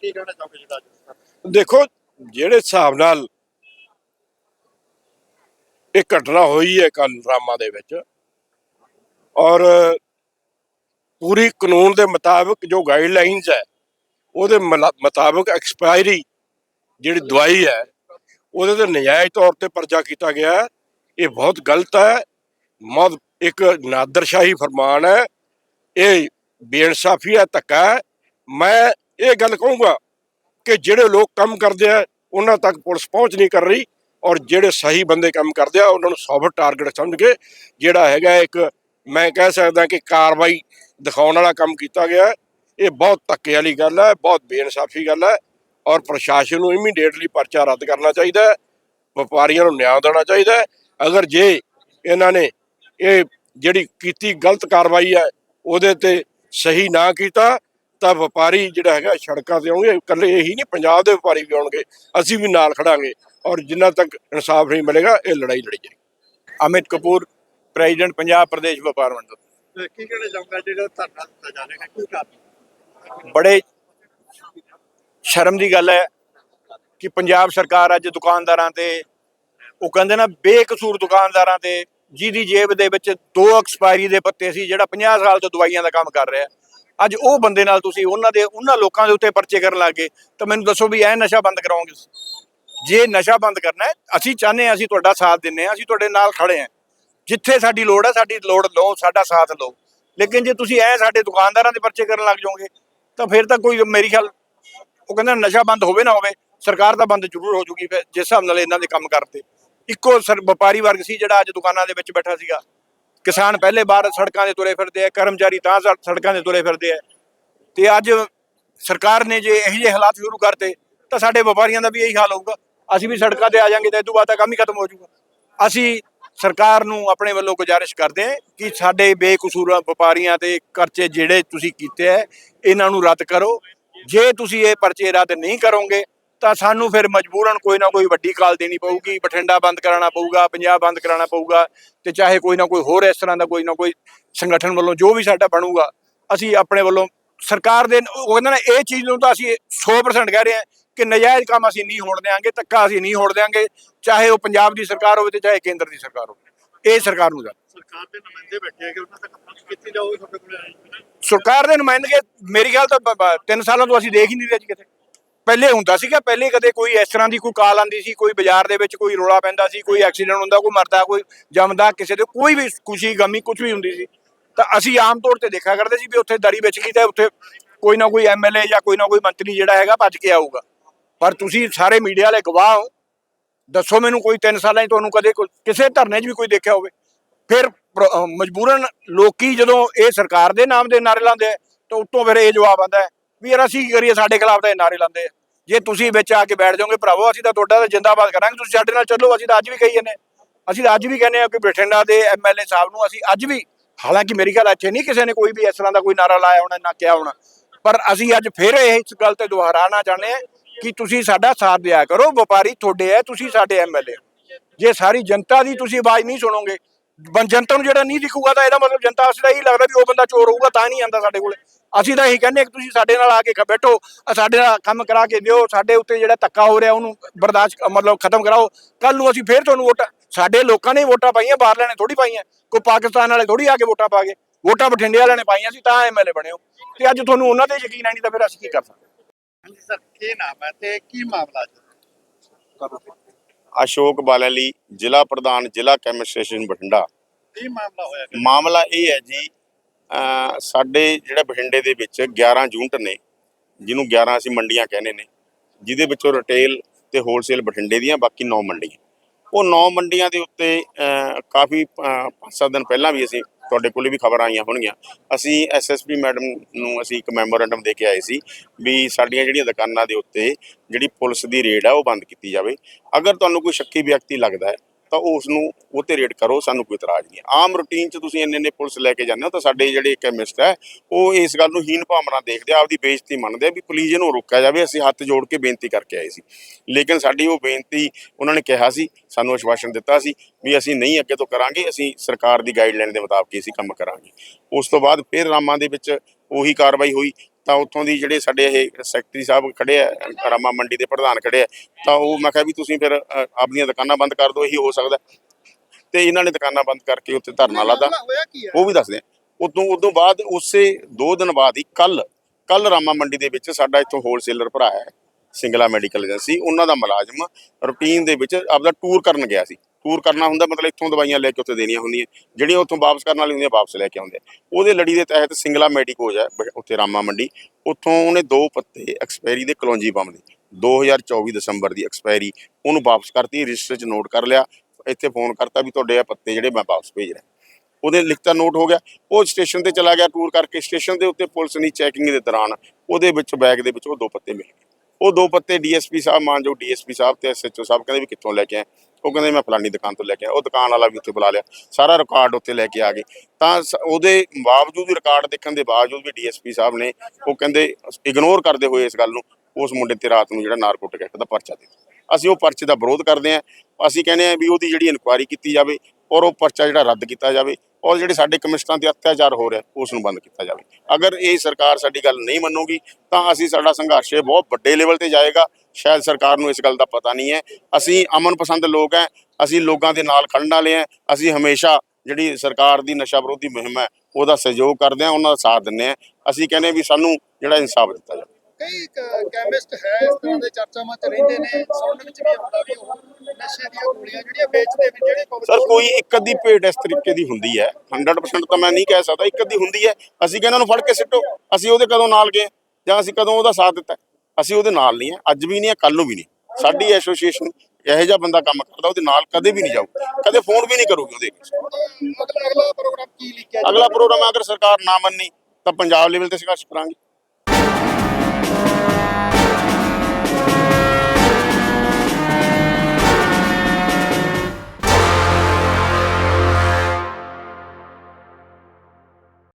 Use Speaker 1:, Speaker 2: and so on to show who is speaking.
Speaker 1: ਕੀ ਕਹਿਣਾ ਚਾਹੋਗੇ ਜਿਹੜਾ ਅੱਜ
Speaker 2: ਦੇਖੋ, ਜਿਹੜੇ ਹਿਸਾਬ ਨਾਲ ਇਹ ਘਟਨਾ ਹੋਈ ਹੈ ਕੱਲ ਰਾਮਾ ਦੇ ਵਿੱਚ, ਔਰ ਪੂਰੀ ਕਾਨੂੰਨ ਦੇ ਮੁਤਾਬਕ ਜੋ ਗਾਈਡਲਾਈਨਸ ਹੈ, ਉਹਦੇ ਮੁਤਾਬਕ ਐਕਸਪਾਇਰੀ ਜਿਹੜੀ ਦਵਾਈ ਹੈ, ਉਹਦੇ ਤੇ ਨਜਾਇਜ਼ ਤੌਰ ਤੇ ਪਰਚਾ ਕੀਤਾ ਗਿਆ ਹੈ। ਇਹ ਬਹੁਤ ਗਲਤ ਹੈ। ਬਹੁਤ ਇੱਕ ਨਾਦਰਸ਼ਾਹੀ ਫਰਮਾਨ ਹੈ। ਇਹ ਬੇਇਨਸਾਫੀ ਹੈ ਧੱਕਾ ਹੈ। ਮੈਂ ਇਹ ਗੱਲ ਕਹੂੰਗਾ ਕਿ ਜਿਹੜੇ ਲੋਕ ਕੰਮ ਕਰਦੇ ਆ, ਉਹਨਾਂ ਤੱਕ ਪੁਲਿਸ ਪਹੁੰਚ ਨਹੀਂ ਕਰ ਰਹੀ ਔਰ ਜਿਹੜੇ ਸਹੀ ਬੰਦੇ ਕੰਮ ਕਰਦੇ ਆ, ਉਹਨਾਂ ਨੂੰ ਸੌਫਟ ਟਾਰਗੇਟ ਸਮਝ ਕੇ ਜਿਹੜਾ ਹੈਗਾ ਇੱਕ ਮੈਂ ਕਹਿ ਸਕਦਾ ਕਿ ਕਾਰਵਾਈ ਦਿਖਾਉਣ ਵਾਲਾ ਕੰਮ ਕੀਤਾ ਗਿਆ। ਇਹ ਬਹੁਤ ਧੱਕੇ ਵਾਲੀ ਗੱਲ ਹੈ ਬਹੁਤ ਬੇਇਨਸਾਫੀ ਗੱਲ ਹੈ ਔਰ ਪ੍ਰਸ਼ਾਸਨ ਨੂੰ ਇਮੀਡੀਏਟਲੀ ਪਰਚਾ ਰੱਦ ਕਰਨਾ ਚਾਹੀਦਾ ਹੈ, ਵਪਾਰੀਆਂ ਨੂੰ ਨਿਆਂ ਦੇਣਾ ਚਾਹੀਦਾ ਹੈ। ਅਗਰ ਜੇ ਇਹਨਾਂ ਨੇ ਇਹ ਜਿਹੜੀ ਕੀਤੀ ਗਲਤ ਕਾਰਵਾਈ ਹੈ ਉਹਦੇ ਤੇ ਸਹੀ ਨਾ ਕੀਤਾ ਤਾਂ ਵਪਾਰੀ ਜਿਹੜਾ ਹੈਗਾ ਸੜਕਾਂ ਤੇ ਆਉਣਗੇ ਇਕੱਲੇ ਇਹੀ ਨਹੀਂ ਪੰਜਾਬ ਦੇ ਵਪਾਰੀ ਵੀ ਆਉਣਗੇ ਅਸੀਂ ਵੀ ਨਾਲ ਖੜਾਂਗੇ ਔਰ ਜਿੰਨਾ ਤੱਕ ਇਨਸਾਫ ਨਹੀਂ ਮਿਲੇਗਾ ਇਹ ਲੜਾਈ ਲੜੀ ਜਾਏਗੀ।
Speaker 3: ਅਮਿਤ ਕਪੂਰ ਪ੍ਰੈਜ਼ੀਡੈਂਟ ਪੰਜਾਬ ਪ੍ਰਦੇਸ਼ ਵਪਾਰ ਮੰਡਲ।
Speaker 1: ਕੀ ਕਹਿਣਾ ਚਾਹੋਗੇ? ਜਿਹੜਾ ਧਰਨਾ ਦਿੱਤਾ ਜਾ ਰਿਹਾ ਕੀ ਕਾਰਨ
Speaker 3: ਬੜੇ ਸ਼ਰਮ ਦੀ ਗੱਲ ਹੈ ਕਿ ਪੰਜਾਬ ਸਰਕਾਰ ਅੱਜ ਦੁਕਾਨਦਾਰਾਂ ਤੇ ਉਹ ਕਹਿੰਦੇ ਨਾ ਬੇਕਸੂਰ ਦੁਕਾਨਦਾਰਾਂ ਤੇ ਜਿਹਦੀ ਜੇਬ ਦੇ ਵਿੱਚ ਦੋ ਐਕਸਪਾਇਰੀ ਦੇ ਪੱਤੇ ਸੀ ਜਿਹੜਾ 50 ਸਾਲ ਤੋਂ ਦਵਾਈਆਂ ਦਾ ਕੰਮ ਕਰ ਰਿਹਾ। ਅੱਜ ਉਹ ਬੰਦੇ ਨਾਲ ਤੁਸੀਂ ਉਹਨਾਂ ਦੇ ਉਹਨਾਂ ਲੋਕਾਂ ਦੇ ਉੱਤੇ ਪਰਚੇ ਕਰਨ ਲੱਗੇ ਤਾਂ ਮੈਨੂੰ ਦੱਸੋ ਵੀ ਇਹ ਨਸ਼ਾ ਬੰਦ ਕਰਾਓਗੇ ਜੇ ਨਸ਼ਾ ਬੰਦ ਕਰਨਾ ਹੈ, ਅਸੀਂ ਚਾਹੁੰਦੇ ਹਾਂ ਅਸੀਂ ਤੁਹਾਡਾ ਸਾਥ ਦਿੰਨੇ ਹਾਂ, ਅਸੀਂ ਤੁਹਾਡੇ ਨਾਲ ਖੜੇ ਹਾਂ। ਜਿੱਥੇ ਸਾਡੀ ਲੋੜ ਹੈ, ਸਾਡੀ ਲੋੜ ਲਓ, ਸਾਡਾ ਸਾਥ ਲਓ। ਲੇਕਿਨ ਜੇ ਤੁਸੀਂ ਐ ਸਾਡੇ ਦੁਕਾਨਦਾਰਾਂ ਦੇ ਪਰਚੇ ਕਰਨ ਲੱਗ ਜਾਓਗੇ, ਤਾਂ ਫਿਰ ਤਾਂ ਕੋਈ ਮੇਰੀ ਖਿਆਲ ਉਹ ਕਹਿੰਦਾ ਨਸ਼ਾ ਬੰਦ ਹੋਵੇ ਨਾ ਹੋਵੇ, ਸਰਕਾਰ ਤਾਂ ਬੰਦ ਜ਼ਰੂਰ ਹੋ ਜੂਗੀ ਫਿਰ, ਜਿਸ ਹਿਸਾਬ ਨਾਲ ਇਹਨਾਂ ਦੇ ਕੰਮ ਕਰਤੇ ਇੱਕੋ ਸਰ, ਵਪਾਰੀ ਵਰਗ ਸੀ ਜਿਹੜਾ ਅੱਜ ਦੁਕਾਨਾਂ ਦੇ ਵਿੱਚ ਬੈਠਾ ਸੀਗਾ। ਕਿਸਾਨ ਪਹਿਲੇ ਬਾਹਰ ਸੜਕਾਂ ਦੇ ਤੁਰੇ ਫਿਰਦੇ ਆ, ਕਰਮਚਾਰੀ ਤਾਂ ਸੜਕਾਂ ਦੇ ਤੁਰੇ ਫਿਰਦੇ ਆ। ਤੇ ਅੱਜ ਸਰਕਾਰ ਨੇ ਜੇ ਇਹੋ ਜਿਹੇ ਹਾਲਾਤ ਸ਼ੁਰੂ ਕਰਤੇ, ਤਾਂ ਸਾਡੇ ਵਪਾਰੀਆਂ ਦਾ ਵੀ ਇਹੀ ਹਾਲ ਹੋਊਗਾ। ਅਸੀਂ ਵੀ ਸੜਕਾਂ ਤੇ ਆ ਜਾਾਂਗੇ ਤਾਂ ਇਹ ਤੋਂ ਬਾਅਦ ਤਾਂ ਕੰਮ ਹੀ ਖਤਮ ਹੋ ਜਾਊਗਾ। ਅਸੀਂ ਸਰਕਾਰ ਨੂੰ ਆਪਣੇ ਵੱਲੋਂ ਗੁਜ਼ਾਰਿਸ਼ ਕਰਦੇ ਹਾਂ ਕਿ ਸਾਡੇ ਬੇਕਸੂਰ ਵਪਾਰੀਆਂ ਤੇ ਕਰਚੇ ਜਿਹੜੇ ਤੁਸੀਂ ਕੀਤੇ ਹੈ ਇਹਨਾਂ ਨੂੰ ਰੱਦ ਕਰੋ। ਜੇ ਤੁਸੀਂ ਇਹ ਪਰਚੇ ਰੱਦ ਨਹੀਂ ਕਰੋਗੇ ਤਾਂ ਸਾਨੂੰ ਫਿਰ ਮਜਬੂਰਨ ਕੋਈ ਨਾ ਕੋਈ ਵੱਡੀ ਕਾਲ ਦੇਣੀ ਪਊਗੀ ਬਠਿੰਡਾ ਬੰਦ ਕਰਾਉਣਾ ਪਊਗਾ ਪੰਜਾਬ ਬੰਦ ਕਰਾਉਣਾ ਪਊਗਾ ਤੇ ਚਾਹੇ ਕੋਈ ਨਾ ਕੋਈ ਹੋਰ ਇਸ ਤਰ੍ਹਾਂ ਦਾ ਕੋਈ ਨਾ ਕੋਈ ਸੰਗਠਨ ਵੱਲੋਂ ਜੋ ਵੀ ਸਾਡਾ ਬਣੂਗਾ ਅਸੀਂ ਆਪਣੇ ਵੱਲੋਂ ਸਰਕਾਰ ਦੇ ਉਹ ਕਹਿੰਦੇ ਨੇ ਇਹ ਚੀਜ਼ ਨੂੰ ਤਾਂ ਅਸੀਂ 100% ਕਹਿ ਰਹੇ ਹਾਂ ਕਿ ਨਜਾਇਜ਼ ਕੰਮ ਅਸੀਂ ਨਹੀਂ ਹੋਣ ਦੇਵਾਂਗੇ ਧੱਕਾ ਅਸੀਂ ਨਹੀਂ ਹੋਣ ਦੇਵਾਂਗੇ ਚਾਹੇ ਉਹ ਪੰਜਾਬ ਦੀ ਸਰਕਾਰ ਹੋਵੇ ਤੇ ਚਾਹੇ ਕੇਂਦਰ ਦੀ ਸਰਕਾਰ ਹੋਵੇ ਇਹ ਸਰਕਾਰ ਨੂੰ ਦਾ
Speaker 1: ਸਰਕਾਰ ਦੇ ਨੁਮਾਇੰਦੇ ਬੈਠੇ ਹੈਗੇ ਉਹਨਾਂ ਤੱਕ ਪਹੁੰਚ ਕੀਤੀ ਜਾਊਗੀ ਤੁਹਾਡੇ ਕੋਲ।
Speaker 3: ਸਰਕਾਰ ਦੇ ਨੁਮਾਇੰਦਗੇ ਮੇਰੀ ਗੱਲ ਤਾਂ ਬ- ਬ- ਤਿੰਨ ਸਾਲਾਂ ਤੋਂ ਅਸੀਂ ਦੇਖ ਹੀ ਨਹੀਂ ਰਹੇ ਜੀ ਕਿਤੇ ਪਹਿਲੇ ਹੁੰਦਾ ਸੀਗਾ, ਪਹਿਲੇ ਕਦੇ ਕੋਈ ਇਸ ਤਰ੍ਹਾਂ ਦੀ ਕੋਈ ਕਾਲ ਆਂਦੀ ਸੀ, ਕੋਈ ਬਾਜ਼ਾਰ ਦੇ ਵਿੱਚ ਕੋਈ ਰੋਲਾ ਪੈਂਦਾ ਸੀ, ਕੋਈ ਐਕਸੀਡੈਂਟ ਹੁੰਦਾ, ਕੋਈ ਮਰਦਾ, ਕੋਈ ਜੰਮਦਾ ਕਿਸੇ ਦੇ, ਕੋਈ ਵੀ ਖੁਸ਼ੀ, ਗਮੀ ਕੁਝ ਵੀ ਹੁੰਦੀ ਸੀ। ਤਾਂ ਅਸੀਂ ਆਮ ਤੌਰ ਤੇ ਦੇਖਿਆ ਕਰਦੇ ਸੀ ਵੀ ਉੱਥੇ ਦਰੀ ਵਿੱਚ ਗਈ ਤਾਂ ਉੱਥੇ ਕੋਈ ਨਾ ਕੋਈ ਐਮਐਲਏ ਜਾਂ ਕੋਈ ਨਾ ਕੋਈ ਮੰਤਰੀ ਜਿਹੜਾ ਹੈਗਾ ਭੱਜ ਕੇ ਆਊਗਾ। ਪਰ ਤੁਸੀਂ ਸਾਰੇ ਮੀਡੀਆ ਵਾਲੇ ਗਵਾਹ ਹੋ। ਦੱਸੋ ਮੈਨੂੰ ਕੋਈ 3 ਸਾਲਾਂ 'ਚ ਤੁਹਾਨੂੰ ਕਦੇ ਕੋਈ- ਕਿਸੇ ਧਰਨੇ 'ਚ ਵੀ ਕੋਈ ਦੇਖਿਆ ਹੋਵੇ। ਫਿਰ ਮਜਬੂਰਨ ਲੋਕੀ ਜਦੋਂ ਇਹ ਸਰਕਾਰ ਦੇ ਨਾਮ ਦੇ ਨਾਰੇ ਲਾਉਂਦੇ ਆ, ਤਾਂ ਉੱਤੋਂ ਫਿਰ ਇਹ ਜਵਾਬ ਆਉਂਦਾ ਹੈ ਵੀ ਯਾਰ ਅਸੀਂ ਕੀ ਕਰੀਏ, ਸਾਡੇ ਖਿਲਾਫ ਤਾਂ ਇਹ ਨਾਰੇ ਲਾਉਂਦੇ ਆ। ਜੇ ਤੁਸੀਂ ਵਿੱਚ ਆ ਕੇ ਬੈਠ ਜਾਓਗੇ ਭਰਾਵੋ, ਅਸੀਂ ਤਾਂ ਤੁਹਾਡਾ ਤਾਂ ਜਿੰਦਾਬਾਦ ਕਰਾਂਗੇ। ਤੁਸੀਂ ਸਾਡੇ ਨਾਲ ਚੱਲੋ, ਅਸੀਂ ਤਾਂ ਅੱਜ ਵੀ ਕਹੀ ਜਾਂਦੇ। ਹਾਂ। ਅਸੀਂ ਤਾਂ ਅੱਜ ਵੀ ਕਹਿੰਦੇ ਆ ਕਿ ਬਠਿੰਡਾ ਦੇ ਐਮਐਲਏ ਸਾਹਿਬ ਨੂੰ ਅਸੀਂ ਅੱਜ ਵੀ, ਹਾਲਾਂਕਿ ਮੇਰੀ ਗੱਲ ਇੱਥੇ ਨਹੀਂ ਕਿਸੇ ਨੇ ਕੋਈ ਵੀ ਇਸ ਤਰ੍ਹਾਂ ਦਾ ਕੋਈ ਨਾਰਾ ਲਾਇਆ ਹੋਣਾ, ਨਾ ਕਿਹਾ ਹੋਣਾ। ਪਰ ਅਸੀਂ ਅੱਜ ਫਿਰ ਇਹ ਇਸ ਗੱਲ ਤੇ ਦੁਹਰਾਉਣਾ ਚਾਹੁੰਦੇ ਹਾਂ ਕਿ ਤੁਸੀਂ ਸਾਡਾ ਸਾਥ ਦਿਆ ਕਰੋ। ਵਪਾਰੀ ਤੁਹਾਡੇ ਹੈ, ਤੁਸੀਂ ਸਾਡੇ ਐਮਐਲਏ ਜੇ ਸਾਰੀ ਜਨਤਾ ਦੀ ਤੁਸੀਂ ਆਵਾਜ਼ ਨਹੀਂ ਸੁਣੋਗੇ ਜਨਤਾ ਨੂੰ ਜਿਹੜਾ ਨਹੀਂ ਦਿਖੂਗਾ ਤਾਂ ਇਹਦਾ ਮਤਲਬ ਜਨਤਾ ਅਸਲ ਇਹੀ ਲੱਗਦਾ ਵੀ ਉਹ ਬੰਦਾ ਚੋਰ ਹੋਊਗਾ, ਤਾਂ ਨਹੀਂ ਆਂਦਾ ਸਾਡੇ ਕੋਲੇ। ਅਸੀਂ ਤਾਂ ਇਹੀ ਕਹਿੰਦੇ ਕਿ ਤੁਸੀਂ ਸਾਡੇ ਨਾਲ ਆ ਕੇ ਬੈਠੋ ਸਾਡੇ ਨਾਲ ਕੰਮ ਕਰਾ ਕੇ ਦਿਓ ਸਾਡੇ ਉੱਤੇ ਜਿਹੜਾ ਧੱਕਾ ਹੋ ਰਿਹਾ ਉਹਨੂੰ ਬਰਦਾਸ਼ਤ ਮਤਲਬ ਖਤਮ ਕਰਾਓ। ਕੱਲ ਨੂੰ ਅਸੀਂ ਫੇਰ ਤੁਹਾਨੂੰ ਵੋਟਾਂ ਸਾਡੇ ਲੋਕਾਂ ਨੇ ਵੋਟਾਂ ਪਾਈਆਂ ਬਾਹਰਲਿਆਂ ਨੇ ਥੋੜੀ ਪਾਈਆਂ। ਕੋਈ ਪਾਕਿਸਤਾਨ ਵਾਲੇ ਥੋੜੀ ਆ ਕੇ ਵੋਟਾਂ ਪਾ ਗਏ। ਵੋਟਾਂ ਬਠਿੰਡੇ ਵਾਲਿਆਂ ਨੇ ਪਾਈਆਂ ਸੀ ਤਾਂ ਐਮਐਲਏ ਬਣੇ ਹੋ। ਤੇ ਅੱਜ ਤੁਹਾਨੂੰ ਉਹਨਾਂ ਤੇ ਯਕੀਨ ਹੈ ਨਹੀਂ ਤਾਂ ਫਿਰ ਅਸੀਂ ਕੀ ਕਰ ਸਕਦੇ?
Speaker 1: ਹਾਂਜੀ ਸਰ ਕੀ ਨਾਮ ਹੈ ਤੇ ਕੀ ਮਾਮਲਾ ਅੱਜ
Speaker 4: ਅਸ਼ੋਕ ਬਾਲਲੀ ਜ਼ਿਲ੍ਹਾ ਪ੍ਰਧਾਨ ਜ਼ਿਲ੍ਹਾ ਕੈਮਿਸਟ੍ਰੇਸ਼ਨ ਬਠਿੰਡਾ।
Speaker 1: ਕੀ ਮਾਮਲਾ ਹੋਇਆ?
Speaker 4: ਮਾਮਲਾ ਇਹ ਹੈ ਜੀ ਸਾਡੇ ਜਿਹੜੇ ਬਠਿੰਡੇ ਦੇ ਵਿੱਚ 11 ਯੂਨਿਟ ਨੇ, ਜਿਹਨੂੰ 11 ਅਸੀਂ ਮੰਡੀਆਂ ਕਹਿੰਦੇ ਨੇ, ਜਿਹਦੇ ਵਿੱਚੋਂ ਰਿਟੇਲ ਤੇ ਹੋਲਸੇਲ ਬਠਿੰਡੇ ਦੀਆਂ, ਬਾਕੀ 9 ਮੰਡੀਆਂ। ਉਹ 9 ਮੰਡੀਆਂ ਦੇ ਉੱਤੇ ਕਾਫੀ 5-7 ਦਿਨ ਪਹਿਲਾਂ ਵੀ ਅਸੀਂ ਤੁਹਾਡੇ ਕੋਲ ਵੀ ਖਬਰ ਆਈਆਂ ਹੋਣਗੀਆਂ। ਅਸੀਂ ਐਸਐਸਪੀ ਮੈਡਮ ਨੂੰ ਅਸੀਂ ਇੱਕ ਮੈਮੋਰੈਂਡਮ ਦੇ ਕੇ ਆਏ ਸੀ ਵੀ ਸਾਡੀਆਂ ਜਿਹੜੀਆਂ ਦੁਕਾਨਾਂ ਦੇ ਉੱਤੇ ਜਿਹੜੀ ਪੁਲਿਸ ਦੀ ਰੇਡ ਆ, ਉਹ ਬੰਦ ਕੀਤੀ ਜਾਵੇ। ਅਗਰ ਤੁਹਾਨੂੰ ਕੋਈ ਸ਼ੱਕੀ ਵਿਅਕਤੀ ਲੱਗਦਾ ਹੈ ਤਾਂ ਉਸ ਨੂੰ ਉਹ ਤੇ ਰੇਡ ਕਰੋ, ਸਾਨੂੰ ਕੋਈ ਇਤਰਾਜ਼ ਨਹੀਂ ਆਮ ਰੂਟੀਨ 'ਚ ਤੁਸੀਂ ਇੰਨੇ ਇੰਨੇ ਪੁਲਿਸ ਲੈ ਕੇ ਜਾਂਦੇ ਹੋ ਤਾਂ ਸਾਡੇ ਜਿਹੜੇ ਕੈਮਿਸਟ ਹੈ, ਉਹ ਇਸ ਗੱਲ ਨੂੰ ਹੀਨ ਭਾਵਨਾ ਦੇਖਦੇ ਆ, ਆਪਦੀ ਬੇਇੱਜ਼ਤੀ ਮੰਨਦੇ ਆ ਵੀ ਪੁਲਿਸ ਨੂੰ ਰੋਕਿਆ ਜਾਵੇ, ਅਸੀਂ ਹੱਥ ਜੋੜ ਕੇ ਬੇਨਤੀ ਕਰਕੇ ਆਏ ਸੀ। ਲੇਕਿਨ ਸਾਡੀ ਉਹ ਬੇਨਤੀ, ਉਹਨਾਂ ਨੇ ਕਿਹਾ ਸੀ, ਸਾਨੂੰ ਅਸ਼ਵਾਸਨ ਦਿੱਤਾ ਸੀ ਵੀ ਅਸੀਂ ਨਹੀਂ ਅੱਗੇ ਤੋਂ ਕਰਾਂਗੇ, ਅਸੀਂ ਸਰਕਾਰ ਦੀ ਗਾਈਡਲਾਈਨ ਦੇ ਮੁਤਾਬਕ ਹੀ ਅਸੀਂ ਕੰਮ ਕਰਾਂਗੇ। ਉਸ ਤੋਂ ਬਾਅਦ ਫਿਰ ਰਾਮਾਂ ਦੇ ਵਿੱਚ ਉਹੀ ਕਾਰਵਾਈ ਹੋਈ ਤਾਂ ਉੱਥੋਂ ਦੀ ਜਿਹੜੇ ਸਾਡੇ ਇਹ ਸੈਕਟਰੀ ਸਾਹਿਬ ਖੜੇ ਆ ਰਾਮਾ ਮੰਡੀ ਦੇ ਪ੍ਰਧਾਨ ਖੜੇ ਆ ਤਾਂ ਉਹ ਮੈਂ ਕਿਹਾ ਵੀ ਤੁਸੀਂ ਫਿਰ ਆਪਣੀਆਂ ਦੁਕਾਨਾਂ ਬੰਦ ਕਰ ਦਿਓ ਇਹੀ ਹੋ ਸਕਦਾ। ਤੇ ਇਹਨਾਂ ਨੇ ਦੁਕਾਨਾਂ ਬੰਦ ਕਰਕੇ ਉੱਥੇ ਧਰਨਾ ਲਾਦਾ ਉਹ ਵੀ ਦੱਸਦੇ ਆ। ਉਦੋਂ ਉਦੋਂ ਬਾਅਦ ਉਸੇ 2 ਦਿਨ ਬਾਅਦ ਹੀ ਕੱਲ ਕੱਲ ਰਾਮਾ ਮੰਡੀ ਦੇ ਵਿੱਚ ਸਾਡਾ ਇੱਥੋਂ ਹੋਲਸੇਲਰ ਭਰਾ ਹੈ ਸਿੰਗਲਾ ਮੈਡੀਕਲ ਏਜੰਸੀ ਉਹਨਾਂ ਦਾ ਮੁਲਾਜ਼ਮ ਰੂਟੀਨ ਦੇ ਵਿੱਚ ਆਪਦਾ ਟੂਰ ਕਰਨ ਗਿਆ ਸੀ। ਟੂਰ ਕਰਨਾ ਹੁੰਦਾ, ਮਤਲਬ ਇੱਥੋਂ ਦਵਾਈਆਂ ਲੈ ਕੇ ਉੱਥੇ ਦੇਣੀਆਂ ਹੁੰਦੀਆਂ, ਜਿਹੜੀਆਂ ਉੱਥੋਂ ਵਾਪਸ ਕਰਨ ਵਾਲੀ ਹੁੰਦੀਆਂ, ਵਾਪਸ ਲੈ ਕੇ ਆਉਂਦੇ ਆ। ਉਹਦੇ ਲੜੀ ਦੇ ਤਹਿਤ ਸਿੰਗਲਾ ਮੈਡੀਕੋਜ ਹੈ ਉੱਥੇ ਰਾਮਾ ਮੰਡੀ, ਉੱਥੋਂ ਉਹਨੇ ਦੋ ਪੱਤੇ ਐਕਸਪਾਇਰੀ ਦੇ ਕਲੌਂਜੀ ਬੰਮ ਦੇ 2024 ਦਸੰਬਰ ਦੀ ਐਕਸਪਾਇਰੀ, ਉਹਨੂੰ ਵਾਪਸ ਕਰਤੀ, ਰਜਿਸਟਰ 'ਚ ਨੋਟ ਕਰ ਲਿਆ, ਇੱਥੇ ਫੋਨ ਕਰਤਾ ਵੀ ਤੁਹਾਡੇ ਆ ਪੱਤੇ ਜਿਹੜੇ ਮੈਂ ਵਾਪਸ ਭੇਜ ਰਿਹਾ। ਉਹਦੇ ਲਿਖਤਾ ਨੋਟ ਹੋ ਗਿਆ, ਉਹ ਸਟੇਸ਼ਨ ਤੇ ਚਲਾ ਗਿਆ, ਟੂਰ ਕਰਕੇ, ਸਟੇਸ਼ਨ ਦੇ ਉੱਤੇ ਪੁਲਿਸ ਦੀ ਚੈਕਿੰਗ ਦੇ ਦੌਰਾਨ ਉਹਦੇ ਵਿੱਚ, ਬੈਗ ਦੇ ਵਿੱਚ ਉਹ ਦੋ ਪੱਤੇ ਮਿਲ ਗਏ। ਉਹ ਦੋ ਪੱਤੇ ਡੀਐਸਪੀ ਸਾਹਿਬ ਮਾਨਜੋ ਡੀਐਸਪੀ ਸਾਹਿਬ ਤੇ ਐਸਐਚਓ ਸਾਹਿਬ ਕਹਿੰਦੇ ਵੀ ਕਿੱਥੋਂ ਲੈ ਕੇ ਆਏ। ਉਹ ਕਹਿੰਦੇ ਮੈਂ ਫਲਾਨੀ ਦੁਕਾਨ ਤੋਂ ਲੈ ਕੇ ਆਇਆ। ਉਹ ਦੁਕਾਨ ਵਾਲਾ ਵੀ ਉੱਥੇ ਬੁਲਾ ਲਿਆ। ਸਾਰਾ ਰਿਕਾਰਡ ਉੱਥੇ ਲੈ ਕੇ ਆ ਗਏ। ਤਾਂ ਸ- ਉਹਦੇ ਬਾਵਜੂਦ ਵੀ ਰਿਕਾਰਡ ਦੇਖਣ ਦੇ ਬਾਵਜੂਦ ਵੀ ਡੀਐਸਪੀ ਸਾਹਿਬ ਨੇ ਉਹ ਕਹਿੰਦੇ ਇਗਨੋਰ ਕਰਦੇ ਹੋਏ ਇਸ ਗੱਲ ਨੂੰ, ਉਸ ਮੁੰਡੇ ਤੇ ਰਾਤ ਨੂੰ ਜਿਹੜਾ ਨਾਰਕੋਟਿਕ ਐਕਟ ਦਾ ਪਰਚਾ ਦੇ ਦਿੱਤਾ। ਅਸੀਂ ਉਹ ਪਰਚੇ ਦਾ ਵਿਰੋਧ ਕਰਦੇ ਹਾਂ। ਅਸੀਂ ਕਹਿੰਦੇ ਹਾਂ ਵੀ ਉਹਦੀ ਜਿਹੜੀ ਇਨਕੁਆਇਰੀ ਕੀਤੀ ਜਾਵੇ ਔਰ ਉਹ ਪਰਚਾ ਜਿਹੜਾ ਰੱਦ ਕੀਤਾ ਜਾਵੇ। ਔਰ ਜਿਹੜੇ ਸਾਡੇ ਕਮਿਸ਼ਨਰਾਂ ਤੇ ਅਤਿਆਚਾਰ ਹੋ ਰਿਹਾ, ਉਸ ਨੂੰ ਬੰਦ ਕੀਤਾ ਜਾਵੇ। ਅਗਰ ਇਹ ਸਰਕਾਰ ਸਾਡੀ ਗੱਲ ਨਹੀਂ ਮੰਨੂਗੀ, ਤਾਂ ਅਸੀਂ ਸਾਡਾ ਸੰਘਰਸ਼ ਬਹੁਤ ਵੱਡੇ ਲੈਵਲ ਤੇ ਜਾਏਗਾ। ਸ਼ਾਇਦ ਸਰਕਾਰ ਨੂੰ ਇਸ ਗੱਲ ਦਾ ਪਤਾ ਨਹੀਂ ਹੈ। ਅਸੀਂ ਅਮਨ ਪਸੰਦ ਲੋਕ ਹੈ, ਅਸੀਂ ਲੋਕਾਂ ਦੇ ਨਾਲ ਖੜਨ ਵਾਲੇ ਹਾਂ, ਅਸੀਂ ਹਮੇਸ਼ਾ ਜਿਹੜੀ ਸਰਕਾਰ ਦੀ ਨਸ਼ਾ ਵਿਰੋਧੀ ਮੁਹਿੰਮ ਹੈ, ਉਹਦਾ ਸਹਿਯੋਗ ਕਰਦੇ ਹਾਂ, ਉਹਨਾਂ ਦਾ ਸਾਥ ਦਿੰਦੇ ਹਾਂ। ਅਸੀਂ ਕਹਿੰਦੇ ਵੀ ਸਾਨੂੰ ਜਿਹੜਾ ਇਨਸਾਫ ਦਿੱਤਾ ਜਾਵੇ।
Speaker 1: ਕਈ ਕੈਮਿਸਟ ਹੈ, ਇਸ ਤਰ੍ਹਾਂ ਦੇ ਚਰਚਾਵਾਂ ਚ ਰਹਿੰਦੇ ਨੇ, ਸੁਣਨ ਵਿੱਚ ਵੀ ਆਉਂਦਾ ਵੀ ਉਹ ਨਸ਼ੇ ਦੀਆਂ ਗੋਲੀਆਂ ਜਿਹੜੀਆਂ ਵੇਚਦੇ ਵੀ ਜਿਹੜੇ public
Speaker 4: ਸਰ ਕੋਈ ਇੱਕ ਅੱਧੀ ਭੇਡ ਇਸ ਤਰੀਕੇ ਦੀ ਹੁੰਦੀ ਹੈ। 100% ਤਾਂ ਮੈਂ ਨਹੀਂ ਕਹਿ ਸਕਦਾ ਇੱਕ ਅੱਧੀ ਹੁੰਦੀ ਹੈ। ਅਸੀਂ ਕਿ ਇਹਨਾਂ ਨੂੰ ਫੜ ਕੇ ਸਿੱਟੋ। ਅਸੀਂ ਉਹਦੇ ਕਦੋਂ ਨਾਲ ਗਏ? ਜਾਂ ਅਸੀਂ ਕਦੋਂ ਉਹਦਾ ਸਾਥ ਦਿੱਤਾ? ਅਸੀਂ ਉਹਦੇ ਨਾਲ ਨਹੀਂ ਹੈ। ਅੱਜ ਵੀ ਨਹੀਂ ਹੈ ਕੱਲ ਨੂੰ ਵੀ ਨਹੀਂ। ਸਾਡੀ ਐਸੋਸੀਏਸ਼ਨ ਇਹੋ ਜਿਹਾ ਬੰਦਾ ਕੰਮ ਕਰਦਾ ਉਹਦੇ ਨਾਲ ਕਦੇ ਵੀ ਨਹੀਂ ਜਾਊ। ਕਦੇ ਫੋਨ ਵੀ ਨਹੀਂ ਕਰੂਗੀ ਉਹਦੇ
Speaker 1: ਅਗਲਾ ਅਗਲਾ ਪ੍ਰੋਗਰਾਮ ਕੀ ਲਿਖਿਆ
Speaker 4: ਅਗਲਾ ਪ੍ਰੋਗਰਾਮ ਅਗਰ ਸਰਕਾਰ ਨਾ ਮੰਨੀ ਤਾਂ ਪੰਜਾਬ ਲੈਵਲ ਤੇ ਸੰਘਰਸ਼ ਕਰਾਂਗੇ।